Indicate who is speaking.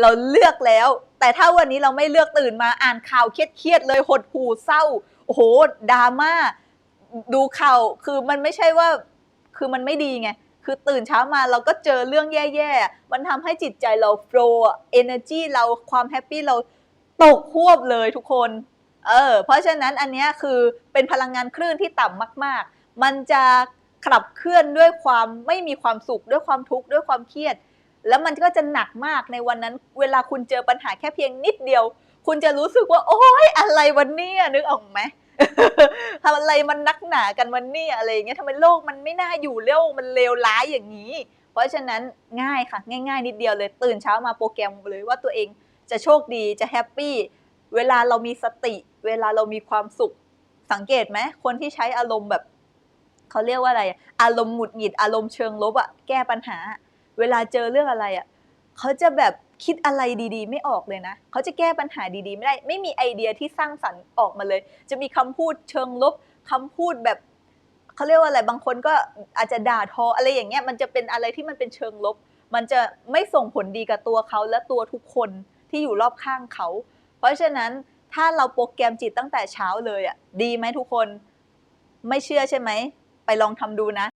Speaker 1: เราเลือกแล้ว แต่ถ้าวันนี้เราไม่เลือกตื่นมาอ่านข่าวเครียดๆเลยหดหู่เศร้าโอ้โหดราม่าดูข่าวคือมันไม่ใช่ว่าคือมันไม่ดีไงคือตื่นเช้ามาเราก็เจอเรื่องแย่ๆ มันทำให้จิตใจเราโฟล์เอเนอร์จีเราความแฮปปี้เราตกควบเลยทุกคน เออ เพราะฉะนั้นอันนี้คือเป็นพลังงานคลื่นที่ต่ำมาก ๆ มันจะขับเคลื่อนด้วยความไม่มีความสุขด้วยความทุกข์ด้วยความเครียด แล้วมันก็จะหนักมากในวันนั้น เวลาคุณเจอปัญหาแค่เพียงนิดเดียว คุณจะรู้สึกว่า โอ๊ยอะไรวันนี้นึกออกไหมทำอะไรมันนักหนากันวันนี้อะไรอย่างเงี้ยทำไมโลกมันไม่น่าอยู่โลกมันเลวร้ายอย่างนี้ เพราะฉะนั้นง่ายค่ะ ง่าย ๆ นิดเดียวเลยตื่นเช้ามาโปรแกรมเลยว่าตัวเองจะโชคดีจะแฮปปี้เวลาเรามีสติ เวลาเรามีความสุขสังเกตไหมคนที่ใช้อารมณ์แบบเขาเรียกว่าอะไรอะอารมณ์หงุดหงิดอารมณ์เชิงลบอะแก้ปัญหา เวลาเจอเรื่องอะไรอะเขาจะแบบคิดอะไรดีๆ ไม่ออกเลยนะ เขาจะแก้ปัญหาดีๆ ไม่ได้ ไม่มีไอเดียที่สร้างสรรค์ออกมาเลย จะมีคำพูดเชิงลบคำพูดแบบเขาเรียกว่าอะไร บางคนก็อาจจะด่าทออะไรอย่างเงี้ย มันจะเป็นอะไรที่มันเป็นเชิงลบ มันจะไม่ส่งผลดีกับตัวเขาและตัวทุกคนที่อยู่รอบข้างเขา เพราะฉะนั้นถ้าเราโปรแกรมจิตตั้งแต่เช้าเลยอะ ดีไหมทุกคน ไม่เชื่อใช่ไหม ไปลองทำดูนะ